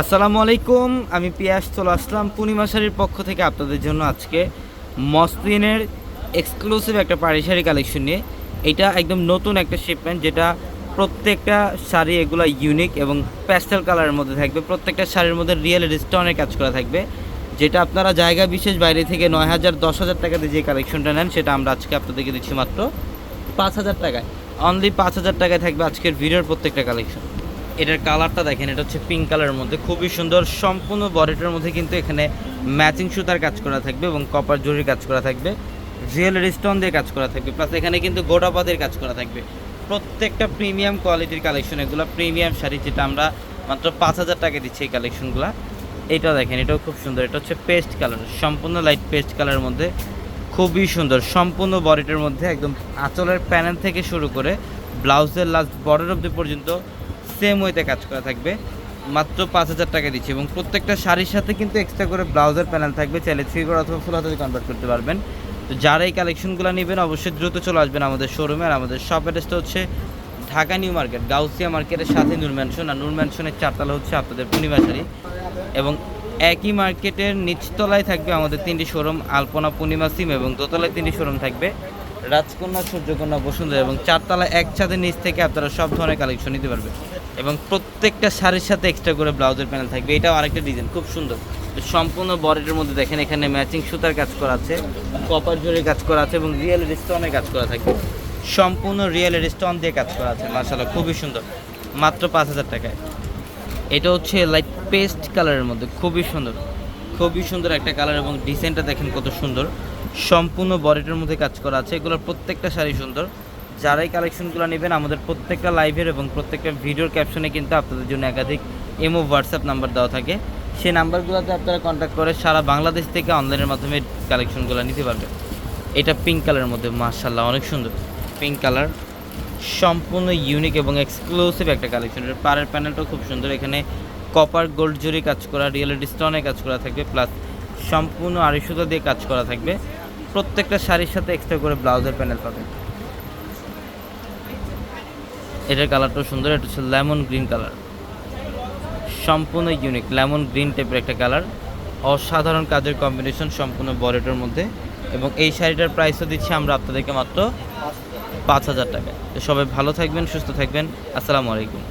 আসসালামু আলাইকুম, আমি পিয়াস, চলে আসলাম পূর্ণিমা শাড়ির পক্ষ থেকে আপনাদের জন্য আজকে মসলিনের এক্সক্লুসিভ একটা পাড়ি শাড়ি কালেকশন নিয়ে। এটা একদম নতুন একটা শিপমেন্ট যেটা প্রত্যেকটা শাড়ি এগুলো ইউনিক এবং প্যাস্টেল কালারের মধ্যে থাকবে। প্রত্যেকটা শাড়ির মধ্যে রিয়েল স্টোনের কাজ করা থাকবে। যেটা আপনারা জায়গা বিশেষ বাইরে থেকে নয় হাজার, দশ হাজার টাকাতে যে কালেকশনটা নেন, সেটা আমরা আজকে আপনাদেরকে দিচ্ছি মাত্র পাঁচ হাজার টাকায়। অনলি পাঁচ হাজার টাকায় থাকবে আজকের ভিডিওর প্রত্যেকটা কালেকশন এটার কালারটা দেখেন, এটা হচ্ছে পিঙ্ক কালারের মধ্যে। খুবই সুন্দর, সম্পূর্ণ বডিটার মধ্যে কিন্তু এখানে ম্যাচিং সুতার কাজ করা থাকবে এবং কপার জরির কাজ করা থাকবে রিয়েল স্টোন দিয়ে কাজ করা থাকবে প্লাস এখানে কিন্তু গোটাপাতের কাজ করা থাকবে। প্রত্যেকটা প্রিমিয়াম কোয়ালিটির কালেকশন এগুলো প্রিমিয়াম শাড়ি যেটা আমরা মাত্র পাঁচ হাজার টাকা দিচ্ছি এই কালেকশনগুলো এটা দেখেন, এটাও খুব সুন্দর, এটা হচ্ছে পেস্ট কালার সম্পূর্ণ লাইট পেস্ট কালারের মধ্যে। খুবই সুন্দর, সম্পূর্ণ বডিটার মধ্যে একদম আঁচলের প্যানেল থেকে শুরু করে ব্লাউজের লাস্ট বর্ডার অব্দি পর্যন্ত সেম ওয়েতে কাজ করা থাকবে। মাত্র পাঁচ হাজার টাকা দিচ্ছি এবং প্রত্যেকটা শাড়ির সাথে কিন্তু এক্সট্রা করে ব্লাউজের প্যানেল থাকবে। চাইলে থ্রি করে অথবা ফুল হাতে কনভার্ট করতে পারবেন। তো যারা এই কালেকশনগুলো নেবেন, অবশ্যই দ্রুত চলে আসবেন আমাদের শোরুমে আর আমাদের শপ অ্যাড্রেসটা হচ্ছে ঢাকা নিউ মার্কেট, গাউসিয়া মার্কেটের সাথে নূর ম্যানশন আর নূর ম্যানশনের চারতলা হচ্ছে আপনাদের পূর্ণিমা শাড়ি। এবং একই মার্কেটের নিচতলায় থাকবে আমাদের তিনটি শোরুম আলপনা পূর্ণিমা সিম এবং দোতলায় তিনটি শোরুম থাকবে। রাজকন্যা, সূর্যকন্যা, বসুন্ধরা এবং চারতলায় এক ছাদের নিচ থেকে আপনারা সব ধরনের কালেকশন নিতে পারবেন। এবং প্রত্যেকটা শাড়ির সাথে এক্সট্রা করে ব্লাউজের প্যানেল থাকবে। এটাও আরেকটা ডিজাইন খুব সুন্দর। সম্পূর্ণ বডিটার মধ্যে দেখেন, এখানে ম্যাচিং সুতার কাজ করা আছে কপার জরির কাজ করা আছে এবং রিয়েল স্টোনের কাজ করা থাকবে। সম্পূর্ণ রিয়েল স্টোন দিয়ে কাজ করা আছে মার্শাল্লাহ খুবই সুন্দর। মাত্র পাঁচ হাজার টাকায়। এটা হচ্ছে লাইট পেস্ট কালারের মধ্যে, খুবই সুন্দর। খুবই সুন্দর একটা কালার এবং ডিজাইনটা দেখেন কত সুন্দর। সম্পূর্ণ বডিটার মধ্যে কাজ করা আছে, এগুলোর প্রত্যেকটা শাড়ি সুন্দর। যারাই কালেকশনগুলো নেবেন, আমাদের প্রত্যেকটা লাইভের এবং প্রত্যেকটা ভিডিওর ক্যাপশনে কিন্তু আপনাদের জন্য একাধিক এমও হোয়াটসঅ্যাপ নাম্বার দেওয়া থাকে। সেই নাম্বারগুলোতে আপনারা কন্ট্যাক্ট করে সারা বাংলাদেশ থেকে অনলাইনের মাধ্যমে কালেকশনগুলো নিতে পারবেন। এটা পিঙ্ক কালারের মধ্যে মার্শাল্লাহ অনেক সুন্দর। পিঙ্ক কালার সম্পূর্ণ ইউনিক এবং এক্সক্লুসিভ একটা কালেকশন এর পাড়ের প্যানেলটাও খুব সুন্দর। এখানে কপার গোল্ড জরি কাজ করা রিয়েলিটি স্টোনে কাজ করা থাকবে প্লাস সম্পূর্ণ আড়াই সুতো দিয়ে কাজ করা থাকবে। প্রত্যেকটা শাড়ির সাথে এক্সট্রা করে ব্লাউজের প্যানেল পাবেন। এটার কালারটাও সুন্দর, এটা হচ্ছে লেমন গ্রিন কালার সম্পূর্ণ ইউনিক লেমন গ্রিন টাইপের একটা কালার অসাধারণ কাজের কম্বিনেশন সম্পূর্ণ বরেটের মধ্যে। এবং এই শাড়িটার প্রাইসও দিচ্ছি আমরা আপনাদেরকে মাত্র পাঁচ হাজার টাকা তো সবাই ভালো থাকবেন, সুস্থ থাকবেন। আসসালামু আলাইকুম।